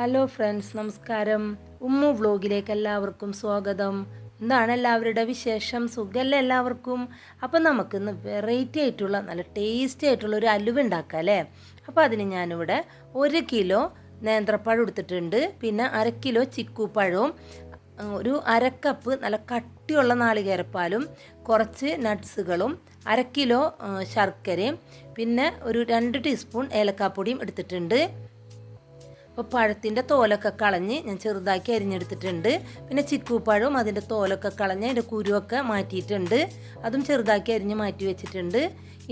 Hello friends നമസ്കാരം. ഉമ്മു വ്ലോഗിലേക്ക് എല്ലാവർക്കും സ്വാഗതം. എന്താണ് എല്ലാവരുടെ വിശേഷം? സുഖമല്ല എല്ലാവർക്കും? അപ്പം നമുക്കിന്ന് വെറൈറ്റി ആയിട്ടുള്ള നല്ല ടേസ്റ്റി ആയിട്ടുള്ള ഒരു അലുവ ഉണ്ടാക്കാം അല്ലേ അപ്പോൾ അതിന് ഞാനിവിടെ ഒരു കിലോ നേന്ത്രപ്പഴം എടുത്തിട്ടുണ്ട്. പിന്നെ അര കിലോ ചിക്കുപ്പഴവും ഒരു അരക്കപ്പ് നല്ല കട്ടിയുള്ള നാളികേരപ്പാലും കുറച്ച് നട്ട്സുകളും അര കിലോ ശർക്കരയും പിന്നെ ഒരു രണ്ട് ടീസ്പൂൺ ഏലക്കാപ്പൊടിയും എടുത്തിട്ടുണ്ട്. അപ്പോൾ പഴത്തിന്റെ തോലൊക്കെ കളഞ്ഞ് ഞാൻ ചെറുതാക്കി അരിഞ്ഞെടുത്തിട്ടുണ്ട്. പിന്നെ ചിക്കുപ്പഴവും അതിന്റെ തോലൊക്കെ കളഞ്ഞ് അതിന്റെ കുരുവൊക്കെ മാറ്റിയിട്ടുണ്ട്. അതും ചെറുതാക്കി അരിഞ്ഞ് മാറ്റി വെച്ചിട്ടുണ്ട്.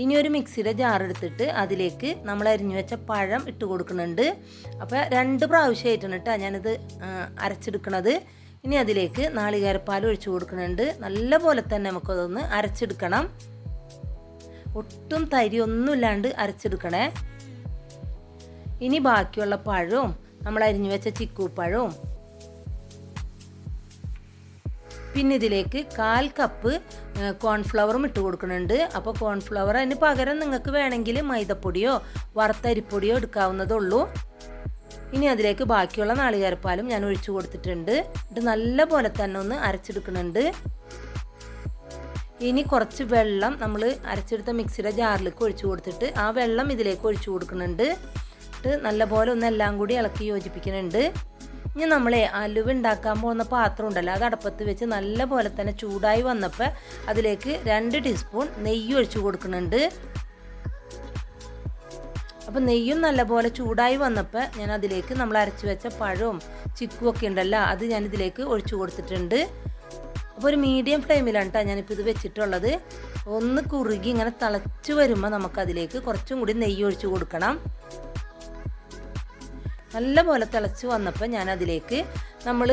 ഇനി ഒരു മിക്സിയുടെ ജാർ എടുത്തിട്ട് അതിലേക്ക് നമ്മൾ അരിഞ്ഞു വെച്ച പഴം ഇട്ട് കൊടുക്കുന്നുണ്ട്. അപ്പോൾ രണ്ട് പ്രാവശ്യമായിട്ടാണ് കേട്ടോ ഞാനിത് അരച്ചെടുക്കണത്. ഇനി അതിലേക്ക് നാളികേരപ്പാൽ ഒഴിച്ചു കൊടുക്കുന്നുണ്ട്. നല്ല പോലെ തന്നെ നമുക്കതൊന്ന് അരച്ചെടുക്കണം. ഒട്ടും തരി ഒന്നുമില്ലാണ്ട് അരച്ചെടുക്കണേ. ഇനി ബാക്കിയുള്ള പഴവും നമ്മൾ അരിഞ്ഞു വെച്ച ചിക്കൂപ്പഴവും പിന്നെ ഇതിലേക്ക് കാൽ കപ്പ് കോൺഫ്ലവറും ഇട്ട് കൊടുക്കുന്നുണ്ട്. അപ്പോൾ കോൺഫ്ലവർ അതിന് പകരം നിങ്ങൾക്ക് വേണമെങ്കിൽ മൈദപ്പൊടിയോ വറുത്തരിപ്പൊടിയോ എടുക്കാവുന്നതേ ഉള്ളൂ ഇനി അതിലേക്ക് ബാക്കിയുള്ള നാളികേരപ്പാലും ഞാൻ ഒഴിച്ചു കൊടുത്തിട്ടുണ്ട്. ഇത് നല്ല പോലെ തന്നെ ഒന്ന് അരച്ചെടുക്കുന്നുണ്ട്. ഇനി കുറച്ച് വെള്ളം നമ്മൾ അരച്ചെടുത്ത മിക്സിയുടെ ജാറിലേക്ക് ഒഴിച്ചു കൊടുത്തിട്ട് ആ വെള്ളം ഇതിലേക്ക് ഒഴിച്ചു കൊടുക്കുന്നുണ്ട്. എന്നിട്ട് നല്ലപോലെ ഒന്ന് എല്ലാം കൂടി ഇളക്കി യോജിപ്പിക്കുന്നുണ്ട്. ഇനി നമ്മളെ അലുവ ഉണ്ടാക്കാൻ പോകുന്ന പാത്രം ഉണ്ടല്ലോ അത് അടപ്പത്ത് വെച്ച് നല്ല പോലെ തന്നെ ചൂടായി വന്നപ്പോൾ അതിലേക്ക് രണ്ട് ടീസ്പൂൺ നെയ്യ് ഒഴിച്ചു കൊടുക്കുന്നുണ്ട്. അപ്പോൾ നെയ്യും നല്ലപോലെ ചൂടായി വന്നപ്പോൾ ഞാൻ അതിലേക്ക് നമ്മൾ അരച്ച് വെച്ച പഴവും ചിക്കും ഒക്കെ ഉണ്ടല്ലോ അത് ഞാൻ ഇതിലേക്ക് ഒഴിച്ചു കൊടുത്തിട്ടുണ്ട്. അപ്പോൾ ഒരു മീഡിയം ഫ്ലെയിമിലാണ് കേട്ടോ ഞാനിപ്പോൾ ഇത് വെച്ചിട്ടുള്ളത്. ഒന്ന് കുറുകി ഇങ്ങനെ തിളച്ച് വരുമ്പോൾ നമുക്കതിലേക്ക് കുറച്ചും കൂടി നെയ്യ് ഒഴിച്ചു കൊടുക്കണം. നല്ല പോലെ തിളച്ച് വന്നപ്പോൾ ഞാൻ അതിലേക്ക് നമ്മൾ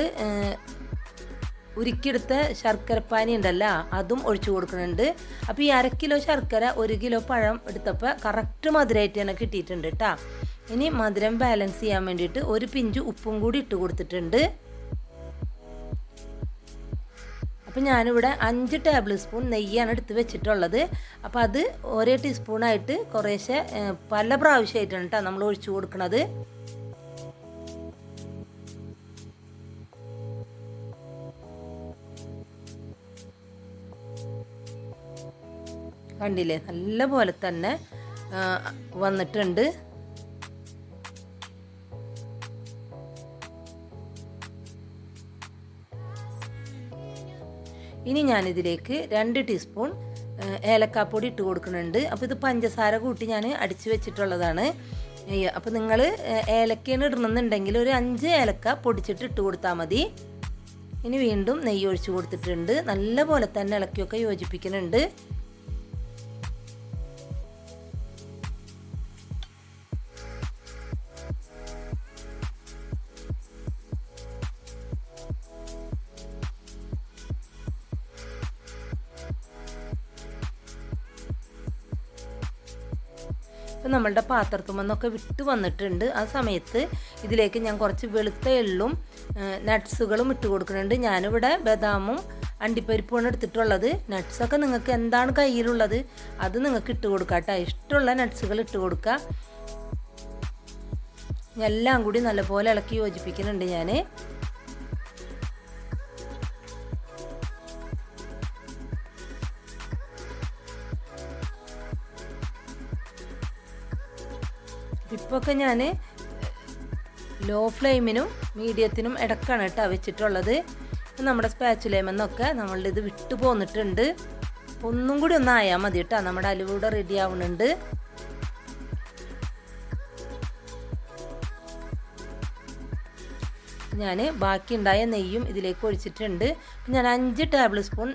ഉരുക്കിയെടുത്ത ശർക്കരപ്പാനി ഉണ്ടല്ലോ അതും ഒഴിച്ചു കൊടുക്കുന്നുണ്ട്. അപ്പോൾ ഈ അര കിലോ ശർക്കര ഒരു കിലോ പഴം എടുത്തപ്പോൾ കറക്റ്റ് മധുരമായിട്ട് തന്നെ കിട്ടിയിട്ടുണ്ട് കേട്ടോ ഇനി മധുരം ബാലൻസ് ചെയ്യാൻ വേണ്ടിയിട്ട് ഒരു പിഞ്ച് ഉപ്പും കൂടി ഇട്ട് കൊടുത്തിട്ടുണ്ട്. അപ്പോൾ ഞാനിവിടെ അഞ്ച് ടേബിൾ സ്പൂൺ നെയ്യാണ് എടുത്ത് വെച്ചിട്ടുള്ളത്. അപ്പോൾ അത് ഒരേ ടീസ്പൂണായിട്ട് കുറേശ്ശെ പല പ്രാവശ്യമായിട്ടാണ് കേട്ടോ നമ്മൾ ഒഴിച്ചു കൊടുക്കുന്നത് കണ്ടില്ലേ? നല്ല പോലെ തന്നെ വന്നിട്ടുണ്ട്. ഇനി ഞാനിതിലേക്ക് രണ്ട് ടീസ്പൂൺ ഏലക്കാപ്പൊടി ഇട്ട് കൊടുക്കുന്നുണ്ട്. അപ്പോൾ ഇത് പഞ്ചസാര കൂട്ടി ഞാൻ അടിച്ച് വെച്ചിട്ടുള്ളതാണ്. അപ്പോൾ നിങ്ങൾ ഏലക്കയാണ് ഇടണമെന്നുണ്ടെങ്കിൽ ഒരു അഞ്ച് ഏലക്ക പൊടിച്ചിട്ട് ഇട്ട് കൊടുത്താൽ മതി. ഇനി വീണ്ടും നെയ്യ് ഒഴിച്ചു കൊടുത്തിട്ടുണ്ട്. നല്ല പോലെ തന്നെ ഇളക്കിയൊക്കെ യോജിപ്പിക്കുന്നുണ്ട്. ഇപ്പം നമ്മളുടെ പാത്രത്തുമെന്നൊക്കെ വിട്ട് വന്നിട്ടുണ്ട്. ആ സമയത്ത് ഇതിലേക്ക് ഞാൻ കുറച്ച് വെളുത്ത എള്ളും നട്ട്സുകളും ഇട്ട് കൊടുക്കുന്നുണ്ട്. ഞാനിവിടെ ബദാമും അണ്ടിപ്പരിപ്പുമാണ് എടുത്തിട്ടുള്ളത്. നട്ട്സൊക്കെ നിങ്ങൾക്ക് എന്താണ് കയ്യിലുള്ളത് അത് നിങ്ങൾക്ക് ഇട്ട് കൊടുക്കാം കേട്ടോ. ഇഷ്ടമുള്ള നട്ട്സുകൾ ഇട്ട് കൊടുക്കുക. എല്ലാം കൂടി നല്ലപോലെ ഇളക്കി യോജിപ്പിക്കുന്നുണ്ട് ഞാൻ ഇപ്പൊക്കെ ഞാൻ ലോ ഫ്ലെയിമിനും മീഡിയത്തിനും ഇടക്കാണ് കേട്ടോ വെച്ചിട്ടുള്ളത്. നമ്മുടെ സ്പാച്ചുലേമെന്നൊക്കെ നമ്മളുടെ ഇത് വിട്ടു പോന്നിട്ടുണ്ട്. ഒന്നും കൂടി ഒന്ന് ആയാൽ മതി കേട്ടോ. നമ്മുടെ അലുവൂടെ റെഡി ആവുന്നുണ്ട് ഞാൻ ബാക്കിയുണ്ടായ നെയ്യും ഇതിലേക്ക് ഒഴിച്ചിട്ടുണ്ട്. ഞാൻ അഞ്ച് ടേബിൾ സ്പൂൺ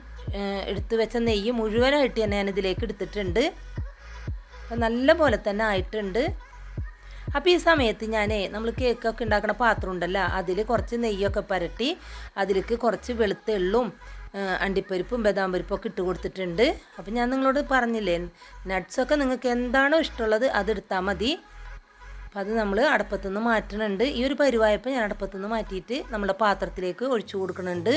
എടുത്തു വെച്ച നെയ്യ് മുഴുവനായിട്ട് തന്നെ ഞാൻ ഇതിലേക്ക് എടുത്തിട്ടുണ്ട്. നല്ല പോലെ തന്നെ ആയിട്ടുണ്ട്. അപ്പോൾ ഈ സമയത്ത് ഞാൻ നമ്മൾ കേക്കൊക്കെ ഉണ്ടാക്കുന്ന പാത്രം ഉണ്ടല്ലോ അതിൽ കുറച്ച് നെയ്യൊക്കെ പരട്ടി അതിലേക്ക് കുറച്ച് വെളുത്ത എള്ളും അണ്ടിപ്പരിപ്പും ബദാം പരിപ്പും ഒക്കെ ഇട്ട് കൊടുത്തിട്ടുണ്ട്. അപ്പോൾ ഞാൻ നിങ്ങളോട് പറഞ്ഞില്ലേ നട്ട്സൊക്കെ നിങ്ങൾക്ക് എന്താണോ ഇഷ്ടമുള്ളത് അതെടുത്താൽ മതി. അപ്പം അത് നമ്മൾ അടുപ്പത്തുനിന്ന് മാറ്റണുണ്ട്. ഈ ഒരു പരിവായപ്പോൾ ഞാൻ അടുപ്പത്തുനിന്ന് മാറ്റിയിട്ട് നമ്മുടെ പാത്രത്തിലേക്ക് ഒഴിച്ചു കൊടുക്കുന്നുണ്ട്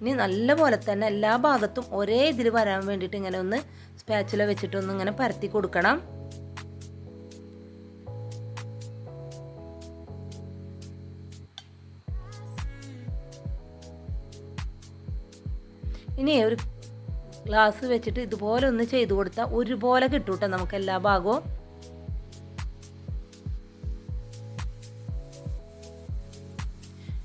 ഇനി നല്ല പോലെ തന്നെ എല്ലാ ഭാഗത്തും ഒരേ ഇതിൽ വരാൻ വേണ്ടിയിട്ട് ഇങ്ങനെ ഒന്ന് സ്പാച്ചുല വെച്ചിട്ടൊന്ന് ഇങ്ങനെ പരത്തി കൊടുക്കണം. ഇനി ഒരു ഗ്ലാസ് വെച്ചിട്ട് ഇതുപോലെ ഒന്ന് ചെയ്ത് കൊടുത്താൽ ഒരുപോലെ കിട്ടൂട്ടോ നമുക്ക് എല്ലാ ഭാഗവും.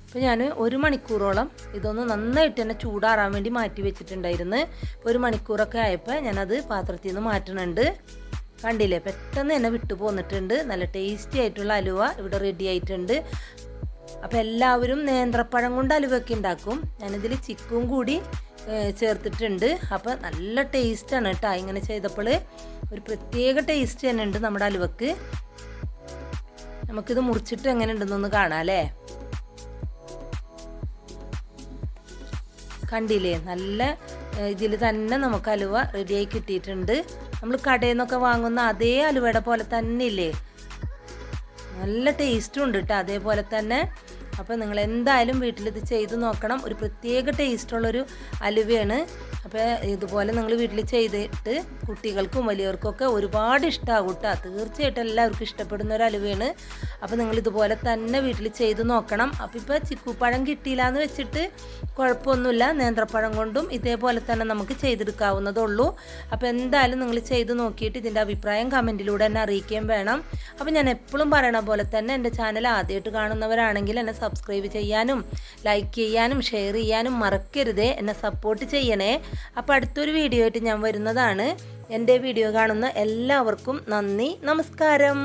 അപ്പോൾ ഞാൻ ഒരു മണിക്കൂറോളം ഇതൊന്ന് നന്നായിട്ട് തന്നെ ചൂടാറാൻ വേണ്ടി മാറ്റി വെച്ചിട്ടുണ്ടായിരുന്നു. ഒരു മണിക്കൂറൊക്കെ ആയപ്പോൾ ഞാനത് പാത്രത്തിൽ നിന്ന് മാറ്റണുണ്ട്. കണ്ടില്ലേ? പെട്ടെന്ന് തന്നെ വിട്ടു പോന്നിട്ടുണ്ട്. നല്ല ടേസ്റ്റി ആയിട്ടുള്ള അലുവ ഇവിടെ റെഡി ആയിട്ടുണ്ട്. അപ്പോൾ എല്ലാവരും നേന്ത്രപ്പഴം കൊണ്ട് അലുവയൊക്കെ ഉണ്ടാക്കും. ഞാനിതിൽ ചിക്കും കൂടി ചേർത്തിട്ടുണ്ട്. അപ്പോൾ നല്ല ടേസ്റ്റാണ് കേട്ടോ ഇങ്ങനെ ചെയ്തപ്പോൾ ഒരു പ്രത്യേക ടേസ്റ്റ് തന്നെ ഉണ്ട് നമ്മുടെ അലുവക്ക്. നമുക്കിത് മുറിച്ചിട്ട് എങ്ങനെ ഉണ്ടെന്നൊന്ന് കാണാം അല്ലേ? കണ്ടില്ലേ? നല്ല ഇതിൽ തന്നെ നമുക്ക് അലുവ റെഡിയായി കിട്ടിയിട്ടുണ്ട്. നമ്മൾ കടയിൽ നിന്നൊക്കെ വാങ്ങുന്ന അതേ അലുവയുടെ പോലെ തന്നെ ഇല്ലേ നല്ല ടേസ്റ്റും ഉണ്ട് കേട്ടോ അതേപോലെ തന്നെ. അപ്പോൾ നിങ്ങൾ എന്തായാലും വീട്ടിലിത് ചെയ്ത് നോക്കണം. ഒരു പ്രത്യേക ടേസ്റ്റുള്ളൊരു അലുവയാണ്. അപ്പോൾ ഇതുപോലെ നിങ്ങൾ വീട്ടിൽ ചെയ്തിട്ട് കുട്ടികൾക്കും വലിയവർക്കൊക്കെ ഒരുപാട് ഇഷ്ടമാകും കേട്ടോ തീർച്ചയായിട്ടും എല്ലാവർക്കും ഇഷ്ടപ്പെടുന്ന ഒരു അലുവയാണ് അപ്പോൾ നിങ്ങൾ ഇതുപോലെ തന്നെ വീട്ടിൽ ചെയ്ത് നോക്കണം. അപ്പോൾ ഇപ്പോൾ ചിക്കുപ്പഴം കിട്ടിയില്ല എന്ന് വെച്ചിട്ട് കുഴപ്പമൊന്നുമില്ല. നേന്ത്രപ്പഴം കൊണ്ടും ഇതേപോലെ തന്നെ നമുക്ക് ചെയ്തെടുക്കാവുന്നതുള്ളൂ. അപ്പോൾ എന്തായാലും നിങ്ങൾ ചെയ്ത് നോക്കിയിട്ട് ഇതിന്റെ അഭിപ്രായം കമന്റിലൂടെ എന്നെ അറിയിക്കുകയും വേണം. അപ്പോൾ ഞാൻ എപ്പോഴും പറയണ പോലെ തന്നെ എന്റെ ചാനൽ ആദ്യമായിട്ട് കാണുന്നവരാണെങ്കിൽ എന്നെ സബ്സ്ക്രൈബ് ചെയ്യാനും ലൈക്ക് ചെയ്യാനും ഷെയർ ചെയ്യാനും മറക്കരുതേ. എന്നെ സപ്പോർട്ട് ചെയ്യണേ. അപ്പോൾ അടുത്തൊരു വീഡിയോ ആയിട്ട് ഞാൻ വരുന്നതാണ്. എന്റെ വീഡിയോ കാണുന്ന എല്ലാവർക്കും നന്ദി. നമസ്കാരം.